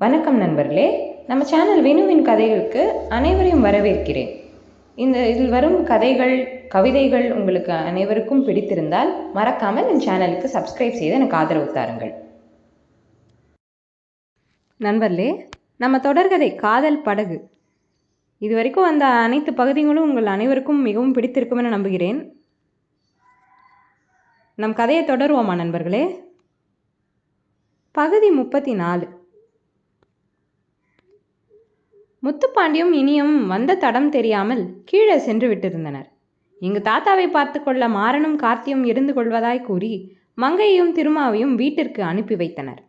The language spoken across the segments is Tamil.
வணக்கம் நண்பர்களே. நம்ம சேனல் வினுவின் கதைகளுக்கு அனைவரையும் வரவேற்கிறேன். இந்த இதில் வரும் கதைகள் கவிதைகள் உங்களுக்கு அனைவருக்கும் பிடித்திருந்தால் மறக்காமல் என் சேனலுக்கு சப்ஸ்கிரைப் செய்து எனக்கு ஆதரவு தாருங்கள். நண்பர்களே நம்ம தொடர்கதை காதல் படகு. இது வரைக்கும் வந்த அனைத்து பகுதிகளும் உங்கள் அனைவருக்கும் மிகவும் பிடித்திருக்கும் என நம்புகிறேன். நம் கதையை தொடருவோமா நண்பர்களே? பகுதி முப்பத்தி நாலு. முத்துப்பாண்டியும் இனியும் வந்த தடம் தெரியாமல் கீழே சென்று விட்டிருந்தனர். இங்கு தாத்தாவை பார்த்து கொள்ள மாறனும் கார்த்தியும் இருந்து கொள்வதாய் கூறி மங்கையையும் திருமாவையும் வீட்டிற்கு அனுப்பி வைத்தனர்.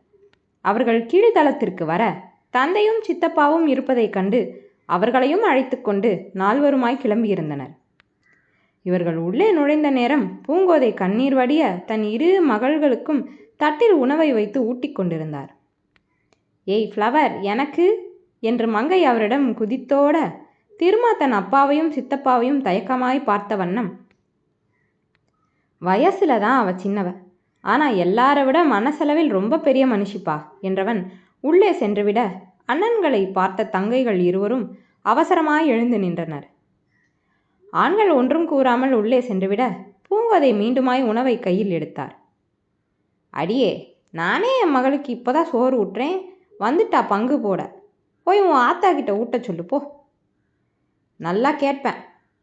அவர்கள் கீழ்தளத்திற்கு வர தந்தையும் சித்தப்பாவும் இருப்பதைக் கண்டு அவர்களையும் அழைத்து கொண்டு நால்வருமாய் கிளம்பியிருந்தனர். இவர்கள் உள்ளே நுழைந்த நேரம் பூங்கோதை கண்ணீர் வடிய தன் இரு மகள்களுக்கும் தட்டில் உணவை வைத்து ஊட்டிக் கொண்டிருந்தார். ஏய் ஃப்ளவர் எனக்கு என்று மங்கை அவரிடம் குதித்தோட திருமா தன் அப்பாவையும் சித்தப்பாவையும் தயக்கமாய் பார்த்த வண்ணம். வயசுல தான் அவ சின்னவ. ஆனா எல்லாரை விட மனசளவில் ரொம்ப பெரிய மனுஷிப்பா என்றவன் உள்ளே சென்றுவிட அண்ணன்களை பார்த்த தங்கைகள் இருவரும் அவசரமாய் எழுந்து நின்றனர். ஆண்கள் ஒன்றும் கூறாமல் உள்ளே சென்றுவிட பூங்கோதை மீண்டுமாய் உணவை கையில் எடுத்தார். அடியே நானே என் மகளுக்கு இப்போதான் சோறு ஊட்டுறேன். வந்துட்டா பங்கு போட. போய் உன் ஆத்தா கிட்ட ஊட்ட சொல்லு போ. நல்லா கேட்பேன்.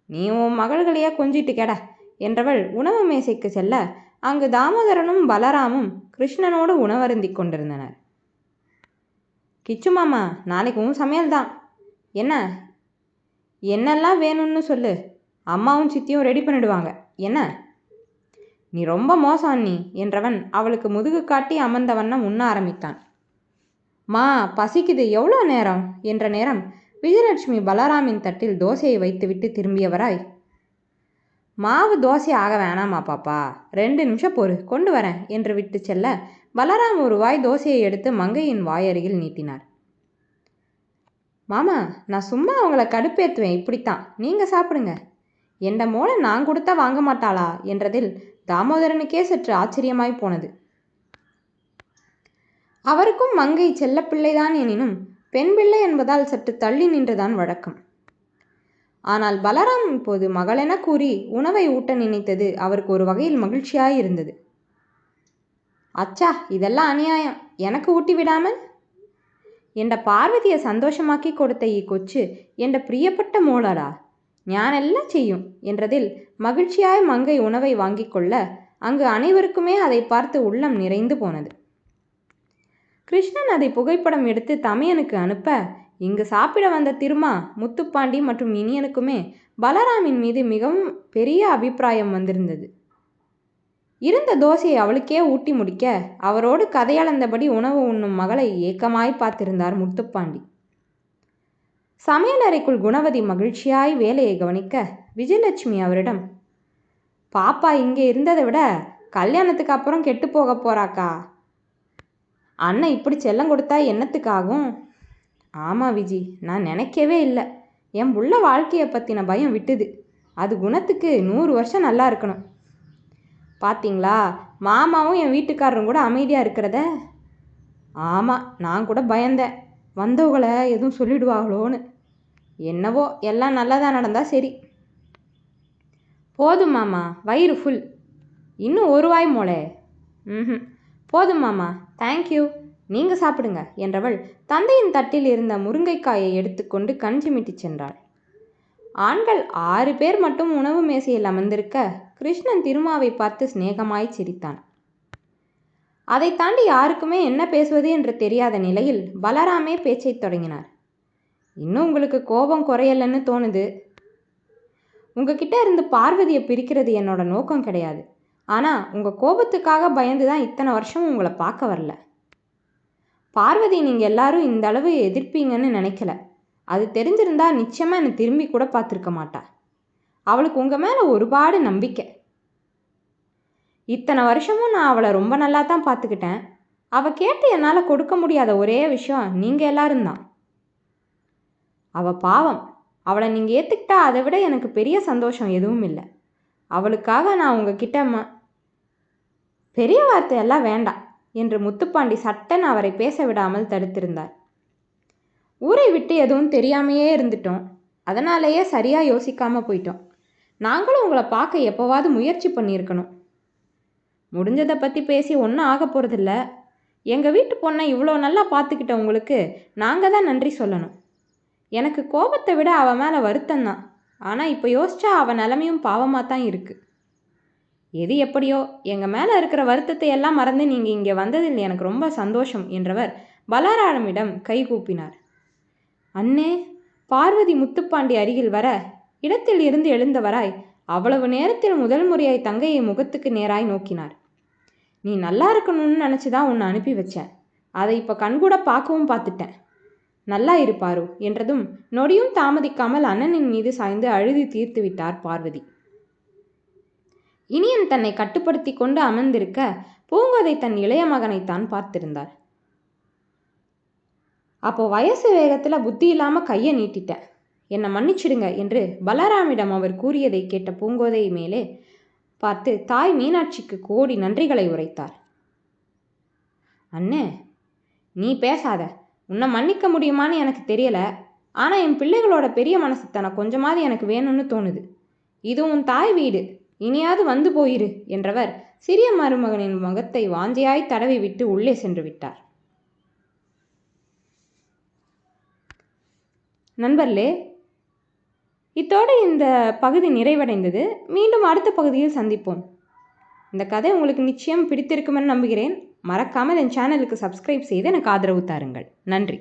நீ உன் மகள்களையே கொஞ்சிட்டு கேட. என்றவள் உணவு மேசைக்கு செல்ல அங்கு தாமோதரனும் பலராமும் கிருஷ்ணனோடு உணவருந்தி கொண்டிருந்தனர். கிச்சு மாமா நாளைக்கு உன் சமையல் தான். என்ன? என்னெல்லாம் வேணும்னு சொல்லு. அம்மாவும் சித்தியும் ரெடி பண்ணிடுவாங்க. என்ன? நீ ரொம்ப மோசம் அண்ணி என்றவன் அவளுக்கு முதுகு காட்டி அமர்ந்த வண்ணம் உண்ண ஆரம்பித்தான். மா பசிக்குது எவ்வளோ நேரம்? என்ற நேரம் விஜயலட்சுமி பலராமின் தட்டில் தோசையை வைத்துவிட்டு திரும்பியவராய் மாவு தோசை ஆக வேணாமா பாப்பா? ரெண்டு நிமிஷம் பொறு கொண்டு வரேன் என்று விட்டு செல்ல பலராம் ஒரு வாய் தோசையை எடுத்து மங்கையின் வாயருகில் நீட்டினார். மாமா நான் சும்மா அவங்கள கடுப்பேற்றுவேன் இப்படித்தான். நீங்கள் சாப்பிடுங்க. என்ற மோளை நான் கொடுத்தா வாங்க மாட்டாளா? என்றதில் தாமோதரனுக்கே சற்று ஆச்சரியமாய் போனது. அவருக்கும் மங்கை செல்லப்பிள்ளைதான் எனினும் பெண் பிள்ளை என்பதால் சற்று தள்ளி நின்றுதான் வழக்கம். ஆனால் பலராம் இப்போது மகளென கூறி உணவை ஊட்ட நினைத்தது அவருக்கு ஒரு வகையில் மகிழ்ச்சியாயிருந்தது. அச்சா இதெல்லாம் அநியாயம். எனக்கு ஊட்டி விடாமல்? என்ற பார்வதியை சந்தோஷமாக்கி கொடுத்த இக்கொச்சு என்ற பிரியப்பட்ட மோளடா ஞானெல்லாம் செய்யும் என்றதில் மகிழ்ச்சியாய் மங்கை உணவை வாங்கிக் கொள்ள அங்கு அனைவருக்குமே அதை பார்த்து உள்ளம் நிறைந்து போனது. கிருஷ்ணன் அதை புகைப்படம் எடுத்து தமையனுக்கு அனுப்ப இங்கு சாப்பிட வந்த திருமா முத்துப்பாண்டி மற்றும் இனியனுக்குமே பலராமின் மீது மிகவும் பெரிய அபிப்பிராயம் வந்திருந்தது. இருந்த தோசையை அவளுக்கே ஊட்டி முடிக்க அவரோடு கதையளந்தபடி உணவு உண்ணும் மகளை ஏக்கமாய் பார்த்திருந்தார் முத்துப்பாண்டி. சமையலறைக்குள் குணவதி மகிழ்ச்சியாய் வேலையை கவனிக்க விஜயலட்சுமி அவரிடம் பாப்பா இங்கே இருந்ததை விட கல்யாணத்துக்கு அப்புறம் கெட்டு போக போறாக்கா? அண்ணன் இப்படி செல்லம் கொடுத்தா என்னத்துக்காகும்? ஆமாம் விஜி நான் நினைக்கவே இல்லை. என் உள்ள வாழ்க்கையை பற்றின பயம் விட்டுது. அது குணத்துக்கு நூறு வருஷம் நல்லா இருக்கணும். பார்த்தீங்களா மாமாவும் என் வீட்டுக்காரரும் கூட அமைதியாக இருக்கிறத? ஆமாம் நான் கூட பயந்தேன். வந்தவங்களை எதுவும் சொல்லிடுவாங்களோன்னு. என்னவோ எல்லாம் நல்லதாக நடந்தால் சரி. போதும் மாமா வயிறு ஃபுல் இன்னும் ஒரு வாய் மோளே. ம் போதும் மாமா. தேங்க்யூ நீங்கள் சாப்பிடுங்க என்றவள் தந்தையின் தட்டில் இருந்த முருங்கைக்காயை எடுத்துக்கொண்டு கஞ்சி சிமிட்டி சென்றாள். ஆண்கள் ஆறு பேர் மட்டும் உணவு மேசையில் அமர்ந்திருக்க கிருஷ்ணன் திருமாவை பார்த்து சிநேகமாய் சிரித்தான். அதை தாண்டி யாருக்குமே என்ன பேசுவது என்று தெரியாத நிலையில் பலராமே பேச்சைத் தொடங்கினார். இன்னும் உங்களுக்கு கோபம் குறையலன்னு தோணுது. உங்ககிட்ட இருந்து பார்வதியை பிரிக்கிறது என்னோட நோக்கம் கிடையாது. ஆனால் உங்கள் கோபத்துக்காக பயந்து தான் இத்தனை வருஷம் உங்களை பார்க்க வரல. பார்வதி நீங்கள் எல்லாரும் இந்த அளவு எதிர்ப்பீங்கன்னு நினைக்கல. அது தெரிஞ்சிருந்தா நிச்சயமாக என்னை திரும்பி கூட பார்த்துருக்க மாட்டா. அவளுக்கு உங்கள் மேலே ஒருபாடு நம்பிக்கை. இத்தனை வருஷமும் நான் அவளை ரொம்ப நல்லா தான் பார்த்துக்கிட்டேன். அவள் கேட்டு என்னால் கொடுக்க முடியாத ஒரே விஷயம் நீங்கள் எல்லாரும் தான். அவள் பாவம். அவளை நீங்கள் ஏற்றுக்கிட்டா அதை விட எனக்கு பெரிய சந்தோஷம் எதுவும் இல்லை. அவளுக்காக நான் உங்ககிட்ட ம பெரிய வார்த்தையெல்லாம் வேண்டாம் என்று முத்துப்பாண்டி சட்டன் அவரை பேச விடாமல் தடுத்திருந்தார். ஊரை விட்டு எதுவும் தெரியாமையே இருந்துட்டோம். அதனாலேயே சரியாக யோசிக்காமல் போயிட்டோம். நாங்களும் உங்களை பார்க்க எப்போவாவது முயற்சி பண்ணியிருக்கணும். முடிஞ்சதை பற்றி பேசி ஒன்றும் ஆக போகிறதில்ல எங்கள் வீட்டு பொண்ணை இவ்வளோ நல்லா பார்த்துக்கிட்ட உங்களுக்கு நாங்கள் தான் நன்றி சொல்லணும். எனக்கு கோபத்தை விட அவன் மேலே வருத்தம்தான் ஆனால் இப்போ யோசிச்சா அவன் நிலமையும் பாவமாக தான் இருக்குது எது எப்படியோ எங்கள் மேலே இருக்கிற வருத்தத்தை எல்லாம் மறந்து நீங்கள் இங்கே வந்ததில் எனக்கு ரொம்ப சந்தோஷம் என்றவர் பலராமிடம் கைகூப்பினார் அண்ணே பார்வதி முத்துப்பாண்டி அருகில் வர இடத்தில் இருந்து எழுந்தவராய் அவ்வளவு நேரத்தில் முதல் முறையாய் தங்கையை முகத்துக்கு நேராய் நோக்கினார். நீ நல்லா இருக்கணும்னு நினச்சி தான் உன்னை அனுப்பி வச்சேன். அதை இப்போ கண்கூட பார்க்கவும் பார்த்துட்டேன். நல்லா இருப்பாரு என்றதும் நொடியும் தாமதிக்காமல் அண்ணனின் மீது சாய்ந்து அழுதி தீர்த்து விட்டார் பார்வதி. இனியன் தன்னை கட்டுப்படுத்தி கொண்டு அமர்ந்திருக்க பூங்கோதை தன் இளைய மகனைத்தான் பார்த்திருந்தார் அப்போ வயசு வேகத்தில் புத்தி இல்லாமல் கையை நீட்டிட்டேன் என்னை மன்னிச்சிடுங்க என்று பலராமிடம் அவர் கூறியதை கேட்ட பூங்கோதை மேலே பார்த்து தாய் மீனாட்சிக்கு கோடி நன்றிகளை உரைத்தார். அண்ணே நீ பேசாத. உன்னை மன்னிக்க முடியுமான்னு எனக்கு தெரியல. ஆனால் என் பிள்ளைகளோட பெரிய மனசு மனசுத்தனை கொஞ்சமாவது எனக்கு வேணும்னு தோணுது. இது உன் தாய் வீடு. இனியாவது வந்து போயிரு என்றவர் சிறிய மருமகனின் முகத்தை வாஞ்சியாய் தடவி விட்டு உள்ளே சென்று விட்டார். நண்பர்களே இத்தோடு இந்த பகுதி நிறைவடைந்தது. மீண்டும் அடுத்த பகுதியில் சந்திப்போம். இந்த கதை உங்களுக்கு நிச்சயம் பிடித்திருக்குமென்னு நம்புகிறேன். மறக்காமல் என் சேனலுக்கு சப்ஸ்கிரைப் செய்து எனக்கு ஆதரவு தாருங்கள். நன்றி.